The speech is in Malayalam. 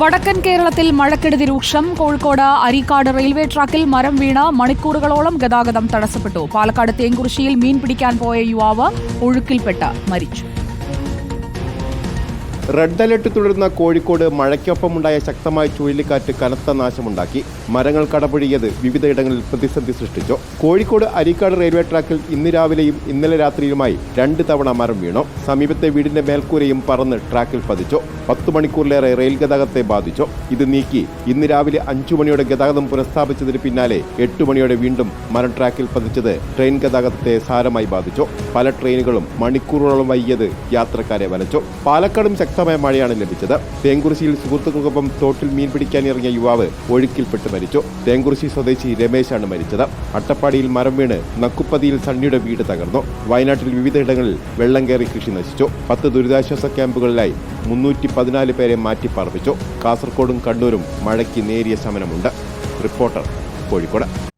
വടക്കൻ കേരളത്തിൽ മഴക്കെടുതി രൂക്ഷം. കോഴിക്കോട് അരീക്കാട് റെയിൽവേ ട്രാക്കിൽ മരം വീണ് മണിക്കൂറുകളോളം ഗതാഗതം തടസ്സപ്പെട്ടു. പാലക്കാട് തേങ്കുറിശ്ശിയിൽ മീൻ പിടിക്കാൻ പോയ യുവാവ് ഒഴുക്കിൽപ്പെട്ട് മരിച്ചു. റെഡ് അലർട്ട് തുടരുന്ന കോഴിക്കോട് മഴയ്ക്കൊപ്പമുണ്ടായ ശക്തമായ ചുഴലിക്കാറ്റ് കനത്ത നാശമുണ്ടാക്കി. മരങ്ങൾ കടപുഴിയത് വിവിധയിടങ്ങളിൽ പ്രതിസന്ധി സൃഷ്ടിച്ചു. കോഴിക്കോട് അരീക്കാട് റെയിൽവേ ട്രാക്കിൽ ഇന്ന് രാവിലെയും ഇന്നലെ രാത്രിയിലുമായി രണ്ട് തവണ മരം വീണു. സമീപത്തെ വീടിന്റെ മേൽക്കൂരയും പറന്ന് ട്രാക്കിൽ പതിച്ചു. പത്തു മണിക്കൂറിലേറെ റെയിൽ ഗതാഗതത്തെ ബാധിച്ചു. ഇത് നീക്കി ഇന്ന് രാവിലെ അഞ്ചു മണിയോടെ ഗതാഗതം പുനഃസ്ഥാപിച്ചതിന് പിന്നാലെ എട്ട് മണിയോടെ വീണ്ടും മരം ട്രാക്കിൽ പതിച്ചത് ട്രെയിൻ ഗതാഗതത്തെ സാരമായി ബാധിച്ചു. പല ട്രെയിനുകളും മണിക്കൂറുകളോളം വൈകിയത് യാത്രക്കാരെ വലച്ചു. പാലക്കാടും ശക്തമായ മഴയാണ് ലഭിച്ചത്. തേങ്കുറിശിയിൽ സുഹൃത്തുക്കൾക്കൊപ്പം തോട്ടിൽ മീൻ പിടിക്കാൻ ഇറങ്ങിയ യുവാവ് ഒഴുക്കിൽപ്പെട്ട് മരിച്ചു. തേങ്കുറിശി സ്വദേശി രമേശാണ് മരിച്ചത്. അട്ടപ്പാടിയിൽ മരം വീണ് നക്കുപ്പതിയിൽ സണ്ണിയുടെ വീട് തകർന്നു. വയനാട്ടിൽ വിവിധയിടങ്ങളിൽ വെള്ളം കയറി കൃഷി നശിച്ചു. പത്ത് ദുരിതാശ്വാസ ക്യാമ്പുകളിലായി മുന്നൂറ്റി പതിനാല് പേരെ മാറ്റിപ്പാർപ്പിച്ചു കാസർകോടും കണ്ണൂരും മഴയ്ക്ക് നേരിയ ശമനമുണ്ട്. റിപ്പോർട്ടർ കോഴിക്കോട്.